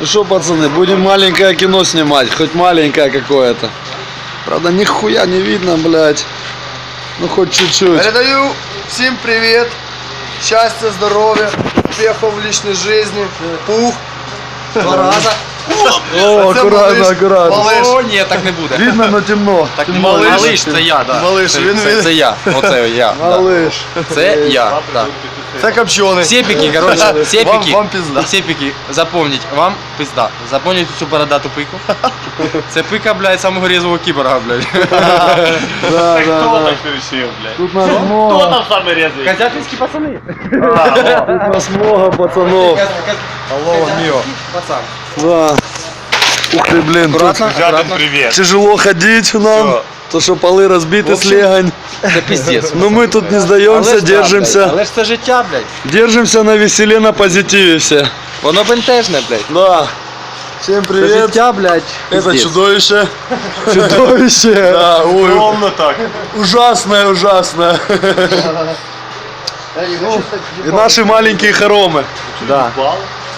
Ну что, пацаны, будем маленькое кино снимать, хоть маленькое какое-то. Правда, нихуя не видно, блядь. Ну хоть чуть-чуть. Передаю всем привет, счастья, здоровья, успехов в личной жизни, пух, два раза. О, Це аккуратно, малыш. аккуратно. Малыш. О, ні, так не буде. Видно, но темно. Так не Темно, малиш, видно. малиш, це я, да. Малиш, це, він- це, він- це я. Оце я. Да. Малыш. Це я. Да. Це копчений. Сепіки, коротше, сепіки. Вам- вам пизда. Сепіки, запомніть, вам пизда. Запомніть цю бородату пику. Це пика, блядь, самого різвого кіборга, блядь. Да, да, Кто да. так решил, блядь? Тут нас Кто много. там самый резвый? Козятинські пацани. Тут нас много пацанов. Алло, міо. Пацан. Да. Ух ты, блин, тут Аккуратно, Жаден, аккуратно. привет. тяжело ходить нам. Всё. То, что полы разбиты с легонь. Це піздець. Но мы тут не сдаемся, Але ж, да, держимся. блядь, Але ж це життя, блядь. Держимся на веселе, на позитиве все. Воно бентежне, блядь. Да. Всем Це привет. життя, блядь. Это пиздец. чудовище. Чудовище. Да, ой, Томно так. ужасное, ужасное. И наши маленькие хоромы. Да.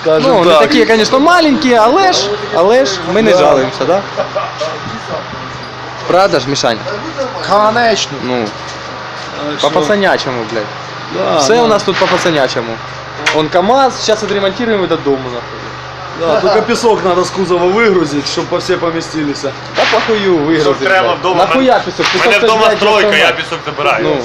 Скажем Ну, не так. такі, звісно, маленькі, але ж, але ж ми не жалуємося, да? Правда ж, Мішань? Конечно. Ну, Так по что, пацанячому, блядь. да, Все да. у нас тут по пацанячому. Он КАМАЗ, сейчас отремонтируем и до дому, нахуй. Да, только песок надо с кузова выгрузить, чтобы по все поместились. Та похую вигрузить. треба блядь. вдома. Нахуя пісок? У Пісок мене це, вдома блядь, стройка, автомат. я пісок забираю. Ну,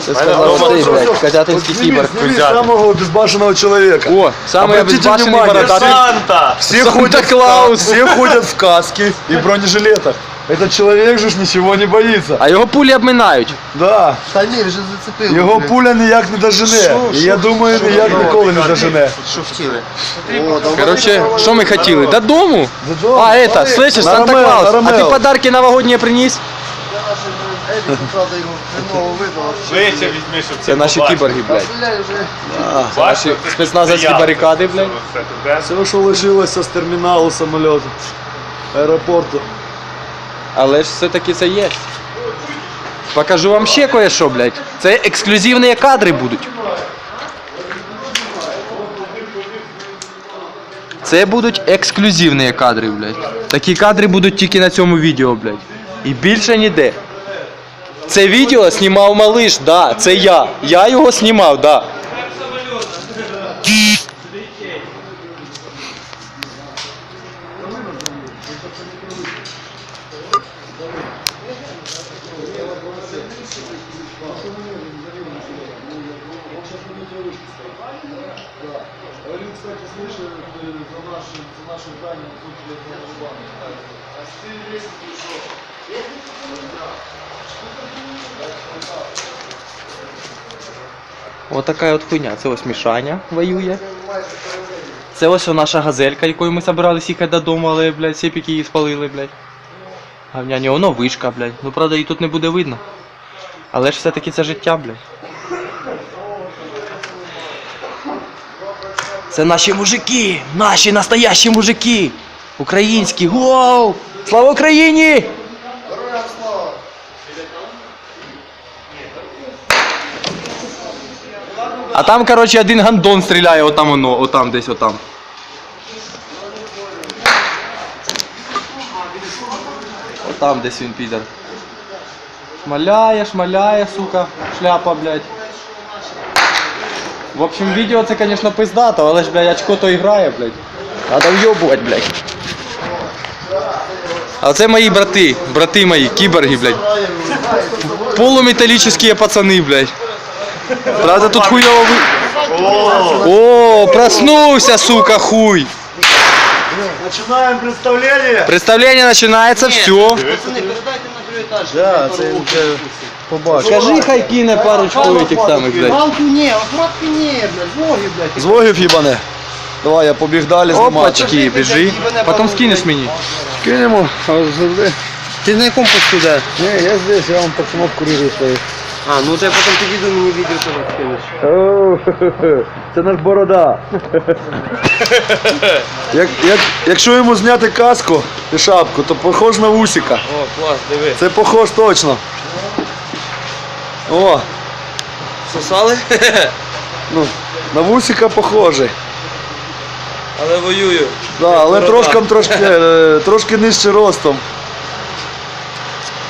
це вдома сказав цей, все, блядь, Вот Козятинський сними, кібер. сними Козятин. самого безбашенного человека. О, самый Обратите обезбашенный внимание, бородатый. Санта! Все Санта ходят, в Клаус. ка- все ходят в каске и бронежилетах. Этот человек же ж ничего не боится. А його пулі обминають. Да, Та ні, вже зацепив. його блін. пуля ніяк не дожене. Що, І що, я думаю, що, ніяк що, ніколи не дожене. Що хотіли? О, давай. Короче, що ми хотіли? Додому? Додому. А, это, слышишь, На Санта Ромео, Клаус, на а Ромео. ти подарки новогодні приніс? Едік, правда, його хреново видно. Вище візьми, щоб Це наші кіборги, блядь. Блядь, вже. Наші спецназовські барикади, блядь. Все, що лишилося з терміналу самольоту, аеропорту. Але ж все-таки це є. Покажу вам ще кое-що, блядь. Це ексклюзивні кадри будуть. Це будуть ексклюзивні кадри, блядь. Такі кадри будуть тільки на цьому відео, блядь. І більше ніде. Це відео знімав малиш, да, це я. Я його знімав, да. Ось така от хуйня. Це ось Мішаня воює. Це ось наша газелька, якою ми собирались їхати додому, але, блядь, сепіки її спалили, блядь. Гавняні, воно вишка, блядь. Ну правда, її тут не буде видно. Але ж все-таки це життя, блядь. Це наші мужики! Наші настоящі мужики! Українські! Воу! Слава Україні! А там, короче, один гандон стріляє, отам воно, отам десь, отам. Отам десь він підер. Шмаляє, шмаляє, сука, шляпа, блядь. В общем, відео це, конечно, пиздато, але ж, блядь, очко то і грає, блядь. Надо вйобувати, блядь. А це мої брати, брати мої, кіборги, блядь. Полуметаллические пацаны, блядь. Правда, тут хуёво вы... О, проснулся, сука, хуй. Починаємо представлення. Представление начинается, все. Да, це вже побачив. Скажи, хай кине парочку этих самых, блядь. Палку ні, охватки ні, блядь, з ноги, блядь. З вогів їбане. Давай, я побіг далі знімати. Опачки, біжи. Потом скинеш мені. Кинемо. А, завжди. Ти на якому посту де? Ні, я здесь, я вам пацанов курирую своїх. А, ну ти потім підійду мені відео тебе скинеш. О, Це наш борода. Як, як, якщо йому зняти каску і шапку, то похож на вусика. О, клас, диви. Це похож точно. О, Сосали? ну, на вусика похожий. Але воюю. Да, але Борода. трошком трошки, е, трошки нижче ростом.